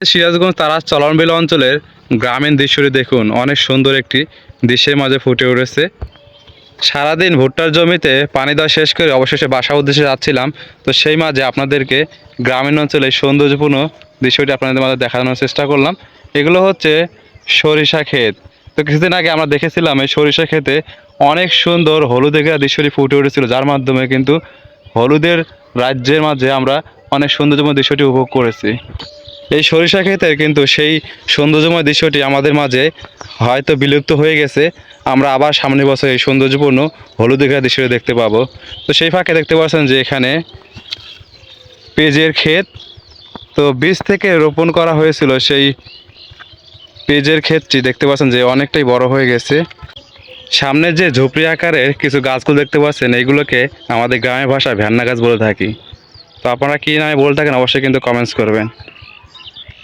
সিরাজগঞ্জ তারা চলনবিল অঞ্চলের গ্রামীণ দৃশ্যটি দেখুন। অনেক সুন্দর একটি দৃশ্যের মাঝে ফুটে উঠেছে। সারাদিন ভুট্টার জমিতে পানি দেওয়া শেষ করে অবশেষে বাসা উদ্দেশ্যে যাচ্ছিলাম। তো সেই মাঝে আপনাদেরকে গ্রামীণ অঞ্চলে সৌন্দর্যপূর্ণ দৃশ্যটি আপনাদের মাঝে দেখানোর চেষ্টা করলাম। এগুলো হচ্ছে সরিষা ক্ষেত। তো কিছুদিন আগে আমরা দেখেছিলাম এই সরিষা ক্ষেতে অনেক সুন্দর হলুদে ঘেরা দৃশ্যটি ফুটে উঠেছিল, যার মাধ্যমে কিন্তু হলুদের রাজ্যের মাঝে আমরা অনেক সৌন্দর্যপূর্ণ দৃশ্যটি উপভোগ করেছি। এই সরিষা ক্ষেতের কিন্তু সেই সৌন্দর্যময় দৃশ্যটি আমাদের মাঝে হয়তো বিলুপ্ত হয়ে গেছে। আমরা আবার সামনের বছর এই সৌন্দর্যপূর্ণ হলুদ দৃশ্যটি দেখতে পাবো। তো সেই ফাঁকে দেখতে পাচ্ছেন যে এখানে পেঁয়াজের ক্ষেত। তো বীজ থেকে রোপণ করা হয়েছিল সেই পেঁয়াজের ক্ষেতটি দেখতে পাচ্ছেন যে অনেকটাই বড় হয়ে গেছে। সামনে যে ঝুপড়ি আকারের কিছু গাছগুলো দেখতে পাচ্ছেন, এইগুলোকে আমাদের গ্রামের ভাষায় ভ্যান্না গাছ বলে থাকি। তো আপনারা কী নামে বলে থাকেন, অবশ্যই কিন্তু কমেন্টস করবেন।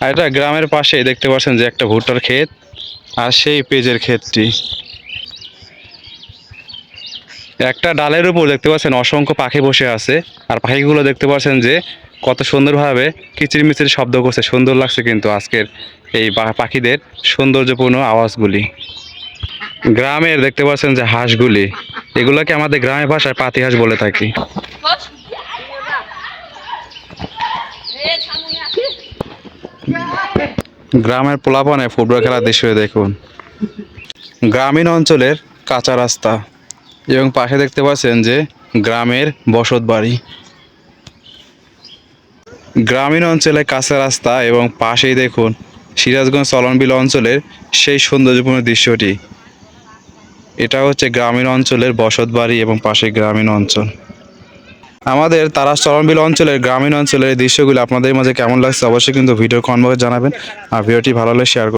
আর এটা গ্রামের পাশে দেখতে পাচ্ছেন যে একটা ভুট্টার ক্ষেত আর সেই পেজের ক্ষেতটি। একটা ডালের উপর দেখতে পাচ্ছেন অসংখ্য পাখি বসে আছে আর পাখিগুলো দেখতে পাচ্ছেন যে কত সুন্দরভাবে কিচিরমিচির শব্দ করছে, সুন্দর লাগছে কিন্তু আজকের এই পাখিদের সৌন্দর্যপূর্ণ আওয়াজগুলি। গ্রামের দেখতে পাচ্ছেন যে হাঁসগুলি, এগুলোকে আমাদের গ্রামের ভাষায় পাতি হাঁস বলে থাকি। গ্রামের পোলাপনে ফুটবল খেলার দৃশ্য দেখুন। গ্রামীণ অঞ্চলের কাঁচা রাস্তা এবং পাশে দেখতে পাচ্ছেন যে গ্রামের বসত বাড়ি। গ্রামীণ অঞ্চলে কাঁচা রাস্তা এবং পাশেই দেখুন সিরাজগঞ্জ চলনবিল অঞ্চলের সেই সৌন্দর্যপূর্ণ দৃশ্যটি। এটা হচ্ছে গ্রামীণ অঞ্চলের বসত বাড়ি এবং পাশে গ্রামীণ অঞ্চল। আমাদের তারা চরণবিল অঞ্চলের গ্রামীণ অঞ্চলের দৃশ্যগুলো আপনাদের মাঝে কেমন লাগছে অবশ্যই কিন্তু ভিডিও কনভার্ট জানাবেন। আর ভিডিওটি ভালো হলে শেয়ার